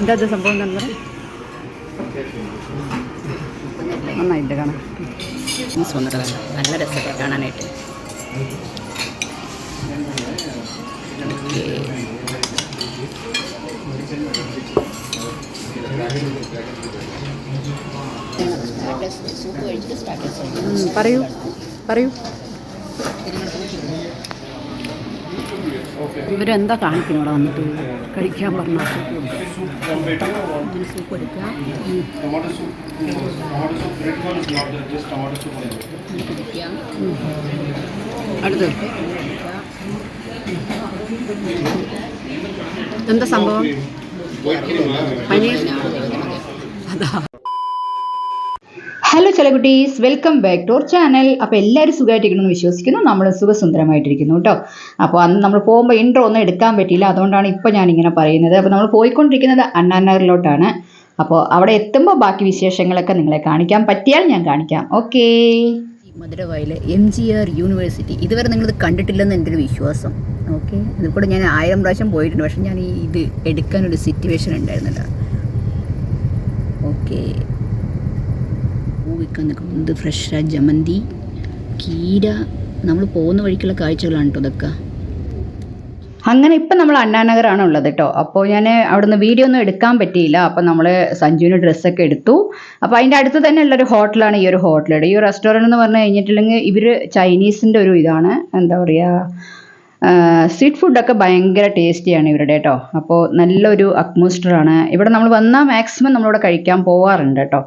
എന്താ സംഭവം എന്താ നന്നായിട്ട് കാണാം. സുന്ദരമല്ല നല്ല രസമൊക്കെ കാണാനായിട്ട്. പറയൂ പറയൂ. ഇവരെന്താ കാണിക്കണം ഇവിടെ വന്നിട്ട്? കഴിക്കാൻ പറഞ്ഞാൽ സൂപ്പ് എടുക്കുക അടുത്ത. എന്താ സംഭവം? പനി അതാ. Hello ചെലകുട്ടീസ് welcome back to our channel അപ്പോൾ എല്ലാവരും സുഖമായിട്ടിരിക്കണമെന്ന് വിശ്വസിക്കുന്നു. നമ്മൾ സുഖസുന്ദരമായിട്ടിരിക്കുന്നു കേട്ടോ. അപ്പോൾ അന്ന് നമ്മൾ പോകുമ്പോൾ ഇൻട്രോ ഒന്നും എടുക്കാൻ പറ്റിയില്ല. അതുകൊണ്ടാണ് ഇപ്പോൾ ഞാനിങ്ങനെ പറയുന്നത്. അപ്പോൾ നമ്മൾ പോയിക്കൊണ്ടിരിക്കുന്നത് അണ്ണാനഗറിലോട്ടാണ്. അപ്പോൾ അവിടെ എത്തുമ്പോൾ ബാക്കി വിശേഷങ്ങളൊക്കെ നിങ്ങളെ കാണിക്കാൻ പറ്റിയാൽ ഞാൻ കാണിക്കാം. ഓക്കേ മധുരവായിലെ എം ജി ആർ യൂണിവേഴ്സിറ്റി ഇതുവരെ നിങ്ങളിത് കണ്ടിട്ടില്ലെന്ന് എന്റെ ഒരു വിശ്വാസം. ഓക്കെ ഇത് ഞാൻ ആയിരം പ്രാവശ്യം പോയിട്ടുണ്ട്. പക്ഷേ ഞാൻ ഈ ഇത് എടുക്കാനൊരു സിറ്റുവേഷൻ ഉണ്ടായിരുന്നില്ല. ഓക്കെ വിൽക്കാൻ നിൽക്കുന്നത്. ഫ്രഷ് ജമന്തി കീര നമ്മൾ പോകുന്ന വഴിക്കുള്ള കാഴ്ചകളാണ് കേട്ടോ ഇതൊക്കെ. അങ്ങനെ ഇപ്പം നമ്മൾ അണ്ണാനഗറാണ് ഉള്ളത് കേട്ടോ അപ്പോൾ ഞാൻ അവിടുന്ന് വീഡിയോ ഒന്നും എടുക്കാൻ പറ്റിയില്ല. അപ്പം നമ്മൾ സഞ്ജുവിന് ഡ്രസ്സൊക്കെ എടുത്തു. അപ്പോൾ അതിന്റെ അടുത്ത് തന്നെ ഉള്ളൊരു ഹോട്ടലാണ് ഈ ഒരു ഹോട്ടലുടെ ഈ റെസ്റ്റോറന്റ് എന്ന് പറഞ്ഞു കഴിഞ്ഞിട്ടുണ്ടെങ്കിൽ ഇവർ ചൈനീസിന്റെ ഒരു ഇതാണ്. എന്താ പറയുക സ്ട്രീറ്റ് ഫുഡൊക്കെ ഭയങ്കര ടേസ്റ്റിയാണ് ഇവരുടെ കേട്ടോ അപ്പോൾ നല്ലൊരു അറ്റ്മോസ്ഫിയറാണ് ഇവിടെ നമ്മൾ വന്നാൽ മാക്സിമം നമ്മളിവിടെ കഴിക്കാൻ പോവാറുണ്ട് കേട്ടോ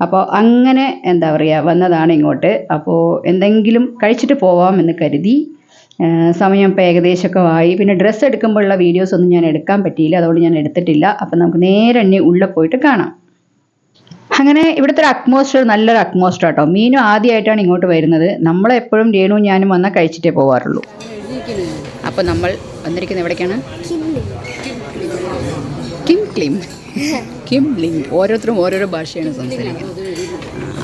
അപ്പോൾ അങ്ങനെ എന്താ പറയുക വന്നതാണ് ഇങ്ങോട്ട്. അപ്പോൾ എന്തെങ്കിലും കഴിച്ചിട്ട് പോവാമെന്ന് കരുതി. സമയം ഇപ്പോൾ ഏകദേശമൊക്കെ ആയി. പിന്നെ ഡ്രസ്സ് എടുക്കുമ്പോഴുള്ള വീഡിയോസ് ഒന്നും ഞാൻ എടുക്കാൻ പറ്റിയില്ല. അതുകൊണ്ട് ഞാൻ എടുത്തിട്ടില്ല. അപ്പം നമുക്ക് നേരെ എണ്ണി ഉള്ളിൽ പോയിട്ട് കാണാം. അങ്ങനെ ഇവിടുത്തെ ഒരു അറ്റ്മോസ്ഫിയർ നല്ലൊരു അറ്റ്മോസ്ഫിയർ കേട്ടോ മീനും ആദ്യമായിട്ടാണ് ഇങ്ങോട്ട് വരുന്നത്. നമ്മളെപ്പോഴും രേണു ഞാനും വന്നാൽ കഴിച്ചിട്ടേ പോവാറുള്ളൂ. അപ്പം നമ്മൾ വന്നിരിക്കുന്നത് എവിടേക്കാണ്? കിം ക്ലിം. കിം ലിം ഓരോരുത്തരും ഓരോരോ ഭാഷയാണ് സംസാരിക്കുന്നത്.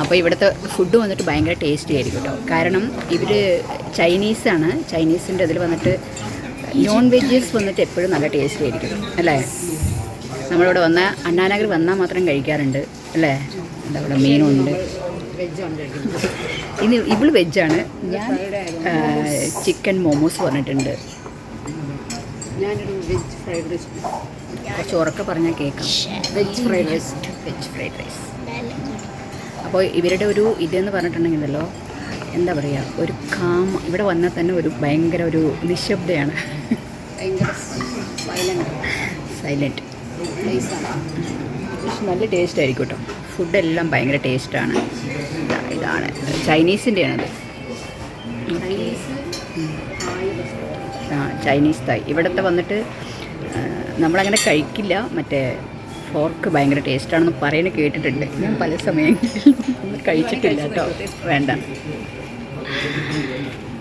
അപ്പോൾ ഇവിടുത്തെ ഫുഡ് വന്നിട്ട് ഭയങ്കര ടേസ്റ്റി ആയിരിക്കും കേട്ടോ കാരണം ഇവർ ചൈനീസാണ് ചൈനീസിന്റെ ഇതിൽ വന്നിട്ട് നോൺ വെജസ് വന്നിട്ട് എപ്പോഴും നല്ല ടേസ്റ്റി ആയിരിക്കും. അല്ലേ? നമ്മളിവിടെ വന്ന അണ്ണാനഗർ വന്നാൽ മാത്രം കഴിക്കാറുണ്ട്. അല്ലേ? എന്താ ഇവിടെ മീനുണ്ട് ഇനി ഇവൾ വെജാണ് ഞാൻ ചിക്കൻ മോമോസ് പറഞ്ഞിട്ടുണ്ട്. ഞാനൊരു വെജ് ഫ്രൈഡ് റൈസ് കുറച്ച് ഉറക്കെ പറഞ്ഞാൽ കേൾക്കാം veg fried rice veg fried rice. അപ്പോൾ ഇവരുടെ ഒരു ഇതെന്ന് പറഞ്ഞിട്ടുണ്ടെങ്കിലല്ലോ എന്താ പറയുക ഒരു കാം ഇവിടെ വന്നാൽ തന്നെ ഒരു ഭയങ്കര ഒരു നിശബ്ദയാണ്. ഭയങ്കര സൈലന്റ് സൈലന്റ് പക്ഷെ നല്ല ടേസ്റ്റ് ആയിരിക്കും കേട്ടോ ഫുഡെല്ലാം ഭയങ്കര ടേസ്റ്റാണ് ഇതാണ്. ചൈനീസിന്റെയാണത് ചൈനീസ് ചൈനീസ് തായ് ഇവിടുത്തെ വന്നിട്ട് നമ്മളങ്ങനെ കഴിക്കില്ല. മറ്റേ ഫോർക്ക് ഭയങ്കര ടേസ്റ്റാണെന്ന് പറയുന്നത് കേട്ടിട്ടുണ്ട്. ഞാൻ പല സമയങ്ങളിലും കഴിച്ചിട്ടില്ല കേട്ടോ. വേണ്ട.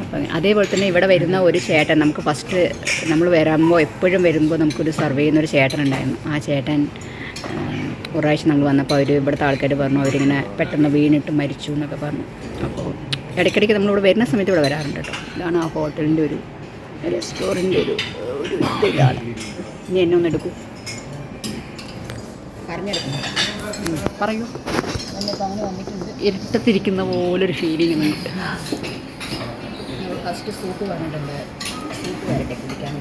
അപ്പം അതേപോലെ തന്നെ ഇവിടെ വരുന്ന ഒരു ചേട്ടൻ നമുക്ക് ഫസ്റ്റ് നമ്മൾ വരുമ്പോൾ എപ്പോഴും വരുമ്പോൾ നമുക്കൊരു സർവേ ചെയ്യുന്ന ഒരു ചേട്ടൻ ഉണ്ടായിരുന്നു ആ ചേട്ടൻ ഒരാഴ്ച നമ്മൾ വന്നപ്പോൾ അവർ ഇവിടുത്തെ ആൾക്കാർ പറഞ്ഞു അവരിങ്ങനെ പെട്ടെന്ന് വീണിട്ട് മരിച്ചു എന്നൊക്കെ പറഞ്ഞു. അപ്പോൾ ഇടയ്ക്കിടയ്ക്ക് നമ്മളിവിടെ വരുന്ന സമയത്ത് ഇവിടെ വരാറുണ്ട് കേട്ടോ. ഇതാണ് ആ ഹോട്ടലിന്റെ ഒരു റെസ്റ്റോറന്റ് ഒരു ഒരു ഇതിലാണ് ഇനി എന്നെ ഒന്ന് എടുക്കൂ. പറഞ്ഞെടുക്കും പറയൂ. ഇരുട്ടത്തിരിക്കുന്ന പോലൊരു ഫീലിംഗ് നിങ്ങൾക്ക് ഫസ്റ്റ് സൂപ്പ് പറഞ്ഞിട്ടുണ്ട് സൂപ്പ് വരട്ടെ കുടിക്കാൻ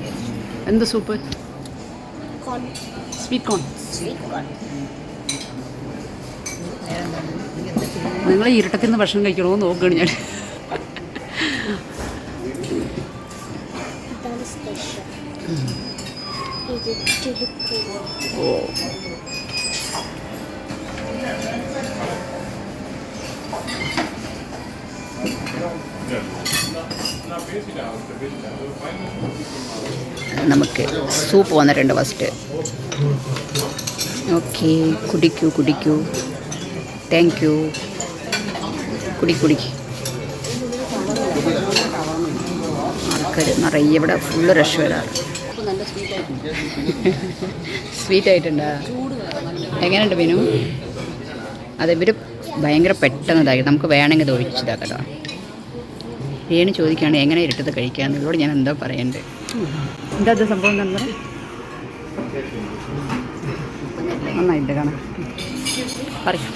എന്ത് സൂപ്പ്? കോൺ. Sweet corn. നിങ്ങൾ ഇരുട്ടത്തിൽ നിന്ന് ഭക്ഷണം കഴിക്കണമെന്ന് നോക്കുകയാണ് ഞാൻ. നമുക്ക് സൂപ്പ് വന്നിട്ടുണ്ട് ഫസ്റ്റ് ഓക്കെ കുടിക്കൂ കുടിക്കൂ. താങ്ക് യു കുടി കുടി. ആൾക്കാർ നിറയെ ഇവിടെ ഫുള്ള് റഷ് വരാറ്. സ്വീറ്റ് ആയിട്ടുണ്ടോ എങ്ങനെയുണ്ട് മീനു അത് ഇവർ ഭയങ്കര പെട്ടെന്ന് ഇതാക്കി. നമുക്ക് വേണമെങ്കിൽ ഇത് ഒഴിച്ചിതാക്കട്ടോ. രേണു ചോദിക്കുകയാണ് എങ്ങനെ ഇരുട്ടത് കഴിക്കാമെന്ന് ഇവരോട് ഞാൻ എന്താ പറയണ്ടേ. എന്താ അത് സംഭവം നന്നായിട്ട് കാണാം. പറയാം.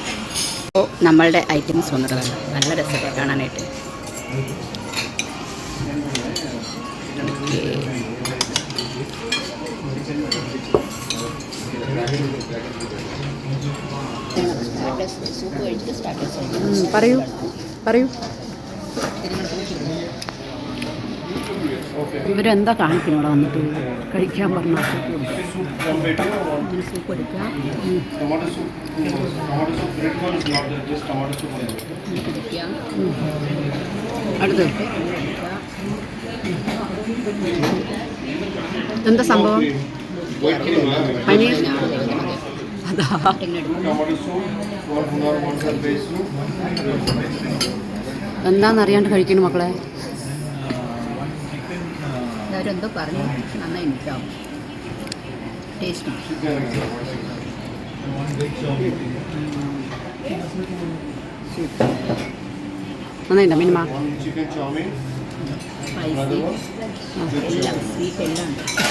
അപ്പോൾ നമ്മളുടെ ഐറ്റംസ് വന്നിട്ടതാണ് നല്ല രസമൊക്കെ കാണാനായിട്ട്. പറയൂ പറയൂ. ഇവരെന്താ കാണിക്കണം ഇവിടെ വന്നിട്ട്? കഴിക്കാൻ പറഞ്ഞു സൂപ്പ് അടുത്ത് എന്താ സംഭവം? എന്താണെന്നറിയാണ്ട് കഴിക്കുന്നു മക്കളെ? അവരെന്തോ പറഞ്ഞു. നന്നായി ടേസ്റ്റ് നന്നായിട്ടോ മിനിമ?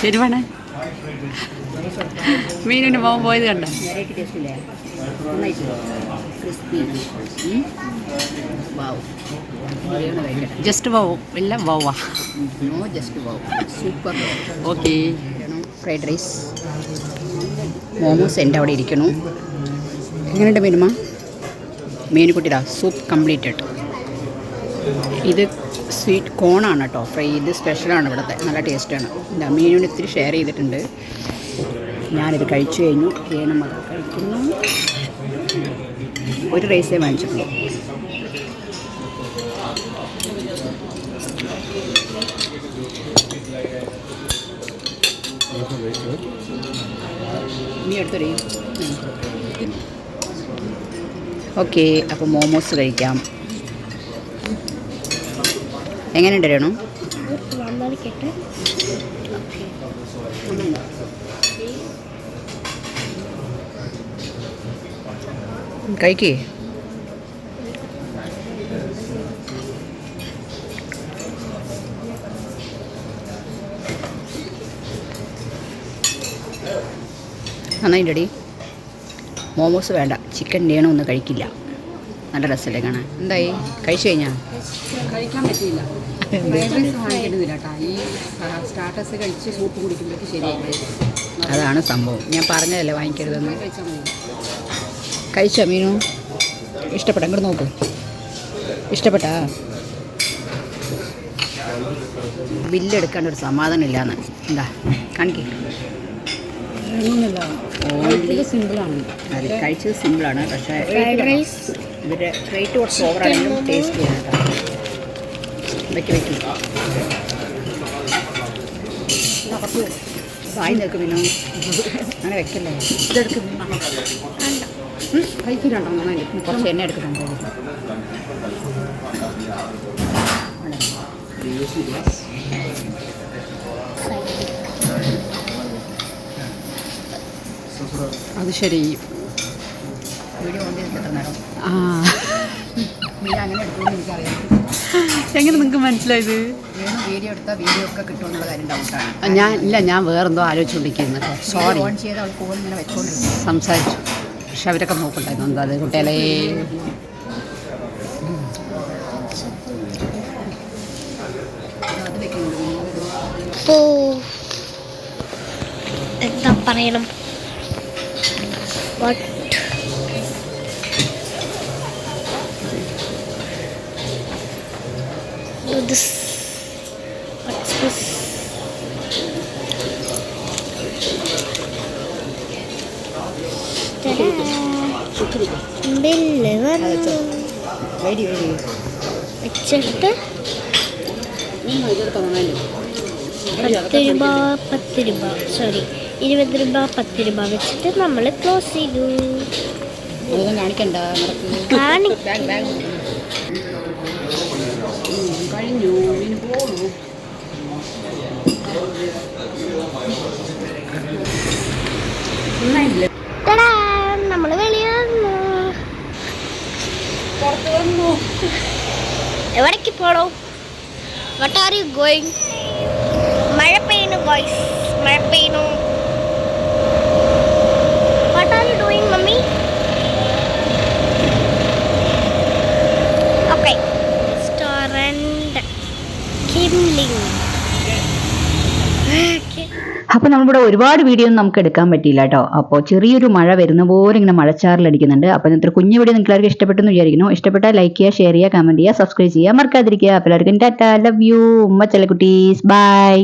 ശരി വേണേ. മീനിന് പോകാൻ പോയത് കണ്ട? വാവ് ജസ്റ്റ് പോവും ഇല്ല വാവ. No just wow super okay fried rice momos എന്റെ അവിടെ ഇരിക്കണു എങ്ങനെയുണ്ട് മീൻ മീനുകുട്ടിടാ സൂപ്പ് കംപ്ലീറ്റഡ് ഇത് സ്വീറ്റ് കോണാണ് കേട്ടോ. ഫ്രൈ ഇത് സ്പെഷ്യലാണ് ഇവിടുത്തെ. നല്ല ടേസ്റ്റാണ്. ഇതാ മീനിന് ഇത്തിരി ഷെയർ ചെയ്തിട്ടുണ്ട്. ഞാനിത് കഴിച്ചു കഴിഞ്ഞു. ഏനും അത് കഴിക്കുന്നു. ഒരു റൈസേ വാങ്ങിച്ചിട്ടുള്ളൂ. ഓക്കെ അപ്പോൾ മോമോസ് കഴിക്കാം. എങ്ങനെയുണ്ട് രേണു? കൈക്ക് കഴിക്കേ. നന്നായിട്ടടി മോമോസ് വേണ്ട. ചിക്കൻ വേണമെന്ന് കഴിക്കില്ല. നല്ല രസമല്ലേ കാണാൻ. എന്തായി? കഴിച്ചു കഴിഞ്ഞാ? കഴിക്കാൻ പറ്റിയില്ല. കഴിച്ച് സൂപ്പ് കുടിക്കുമ്പോഴേക്ക് ശരിയായി. അതാണ് സംഭവം. ഞാൻ പറഞ്ഞതല്ലേ വാങ്ങിക്കരുതെന്ന്? കഴിച്ച മീനു? ഇഷ്ടപ്പെട്ട? അങ്ങോട്ട് നോക്കൂ. ഇഷ്ടപ്പെട്ടാ? ബില്ലെടുക്കാണ്ട് ഒരു സമാധാനം ഇല്ലാന്ന് എന്താ കാണിക്കേ ഓൺലി സിമ്പിളാണ്. അത് കഴിച്ചത് സിമ്പിളാണ്. പക്ഷേ ഫ്രൈഡ് റൈസ്. ഇതിന്റെ റേറ്റ് കുറച്ച് ഓവറാണെങ്കിലും ടേസ്റ്റ് ചെയ്യാൻ കേട്ടോ. വെക്ക്. വെക്ക് വായി നിൽക്കും പിന്നെ. അങ്ങനെ വെക്കല്ലേ? ഇതെടുക്ക്. നന്നായിട്ട് കുറച്ച് എണ്ണ എടുക്കുന്നുണ്ടോ അത് ശരി. എങ്ങനെ നിങ്ങൾക്ക് മനസ്സിലായത്? വീഡിയോ എടുത്താൽ വീഡിയോ ഒക്കെ കിട്ടുമെന്നുള്ള കാര്യം ഞാൻ ഇല്ല ഞാൻ വേറെന്തോ ആലോചിച്ചുകൊണ്ടിരിക്കുന്നു സോറി ഓൺ ചെയ്ത് അവൾ ഫോൺ ഇങ്ങനെ വെച്ചോണ്ടിരുന്നു. സംസാരിച്ചു. പക്ഷെ അവരൊക്കെ നോക്കണ്ടായിരുന്നു. എന്താ അത് കുട്ടികളെ? പോ എന്താ പറയണം? Do this. What's this? Bill വന്നു വെച്ചിട്ട് പത്ത് രൂപ പത്ത് രൂപ സോറി ഇരുപത് രൂപ പത്ത് രൂപ വെച്ചിട്ട് നമ്മൾ ക്ലോസ് ചെയ്തു കാണിക്കണ്ട നടക്ക് കാണി ബാഗ് ബാഗ് കഴിഞ്ഞു ഇനി പോകണു തടാ നമ്മൾ വന്നു. എവിടേക്ക് പോണോ? വട്ട് ആർ യു ഗോയിങ് മഴ പെയ്യുന്നു ഗോയ്സ് മഴ പെയ്യുന്നു what are you doing ruling അപ്പോൾ നമ്മളിവിടെ ഒരുപാട് വീഡിയോ ഒന്നും നമുക്ക് എടുക്കാൻ പറ്റിയില്ല കേട്ടോ. അപ്പോൾ ചെറിയൊരു മഴ വരുന്ന പോലെ ഇങ്ങനെ മഴച്ചാറിലടിക്കുന്നുണ്ട്. അപ്പോൾ ഒരു കുഞ്ഞു വീഡിയോ നിങ്ങൾക്ക് എല്ലാവർക്കും ഇഷ്ടപ്പെട്ടെന്ന് വിചാരിക്കുന്നു. ഇഷ്ടപ്പെട്ടാൽ ലൈക്ക് ചെയ്യുക ഷെയർ ചെയ്യുക കമന്റ് ചെയ്യുക സബ്സ്ക്രൈബ് ചെയ്യുക. മറക്കാതിരിക്കുക. അപ്പോൾ എല്ലാവർക്കും ടാറ്റ. ലവ് യു ഉമ്മ ചെല്ലക്കുട്ടീസ്. ബൈ